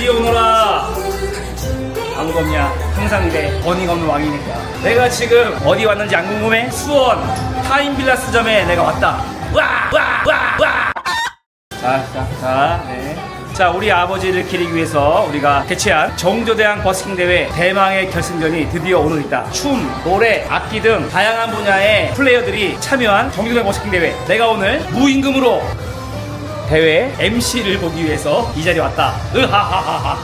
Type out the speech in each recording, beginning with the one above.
드디 오너라. 아무 겁냐 항상 이래. 버닝 없는 왕이니까. 내가 지금 어디 왔는지 안 궁금해? 수원. 타임빌라 스점에 내가 왔다. 와와와와. 자자자 네. 자 우리 아버지를 기리기 위해서 우리가 개최한 정조대왕 버스킹 대회 대망의 결승전이 드디어 오늘 있다. 춤, 노래, 악기 등 다양한 분야의 플레이어들이 참여한 정조대왕 버스킹 대회. 내가 오늘 무임금으로 대회 MC를 보기 위해서 이 자리에 왔다. 으하하하하.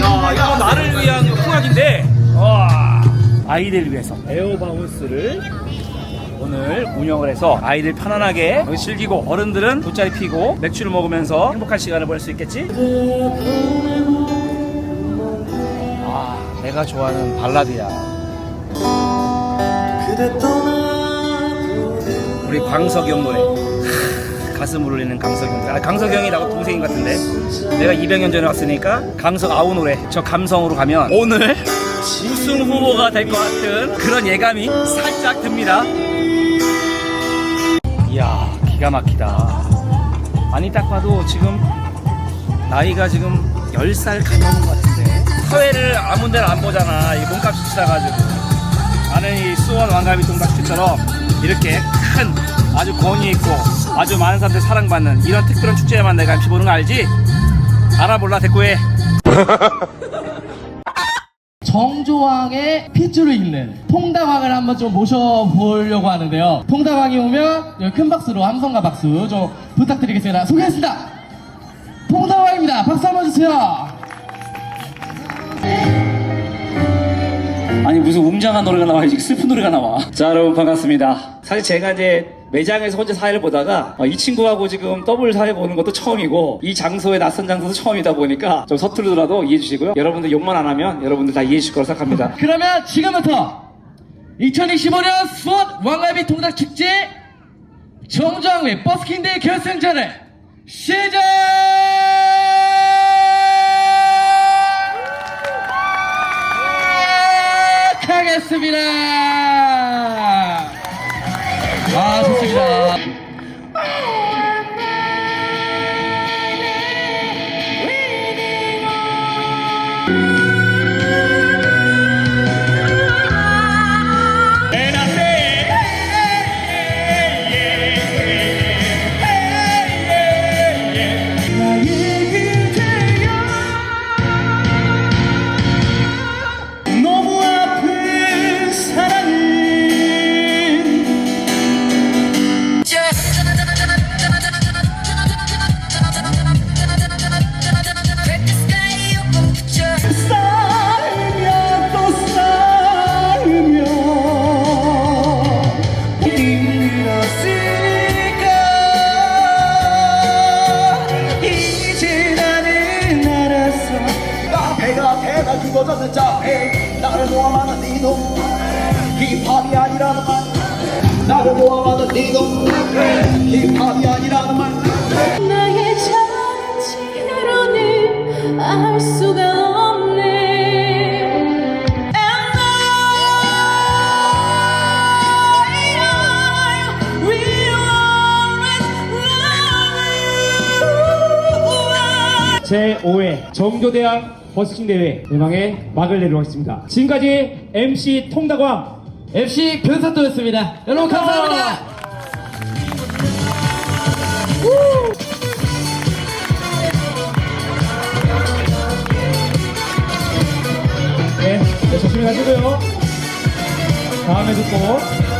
야, 이거 나를 위한 풍악인데, 와, 아이들 위해서 에어바운스를 오늘 운영을 해서 아이들 편안하게 여기 즐기고 어른들은 돗자리 피고 맥주를 먹으면서 행복한 시간을 보낼 수 있겠지? 아, 내가 좋아하는 발라드야. 우리 광석영 노래. 하, 가슴을 울리는 강석영. 아, 강석영이 나하고 동생인 것 같은데. 내가 200년 전에 왔으니까 강석 아우 노래. 저 감성으로 가면 오늘 우승 후보가 될 것 같은 그런 예감이 살짝 듭니다. 이야, 기가 막히다. 아니, 딱 봐도 지금 나이가 지금 10살 가까운 것 같은데. 사회를 아무 데나 안 보잖아. 이 몸값이 비싸가지고. 나는 이 수원 왕가비 동닭축제처럼 이렇게 큰 아주 권위 있고 아주 많은 사람들 사랑받는 이런 특별한 축제에만 내가 MC 보는 거 알지? 알아볼라 대꾸해. 정조왕의 핏줄을 잇는 통다왕을 한번 좀 모셔보려고 하는데요. 통다왕이 오면 여기 큰 박수로 함성과 박수 좀 부탁드리겠습니다. 소개했습니다. 통다왕입니다. 박수 한번 주세요. 아니 무슨 웅장한 노래가 나와 야지 슬픈 노래가 나와 자 여러분 반갑습니다 사실 제가 이제 매장에서 혼자 사회를 보다가 어, 이 친구하고 지금 더블 사회 보는 것도 처음이고 이 장소에 낯선 장소도 처음이다 보니까 좀 서투르더라도 이해해 주시고요 여러분들 욕만 안 하면 여러분들 다 이해해 주실 거라 생각합니다 그러면 지금부터 2025년 수원 왕갈비 통닭축제 정조왕의 버스킹데이 결승전을 시작 하겠습니다. 배가 죽어졌는 자배 나를 모함하는 네놈 힙합이 아니라는 말. 나를 모함하는 네놈 힙합이 아니라는 말. 나의 자취로는 알 수가 없네. And I will always love you 제5회 정조대왕 버스킹 대회 대망의 막을 내리고 있습니다. 지금까지 MC 통다광 FC 변사또였습니다. 여러분 감사합니다. 네, 네, 조심히 가시고요. 다음에도 또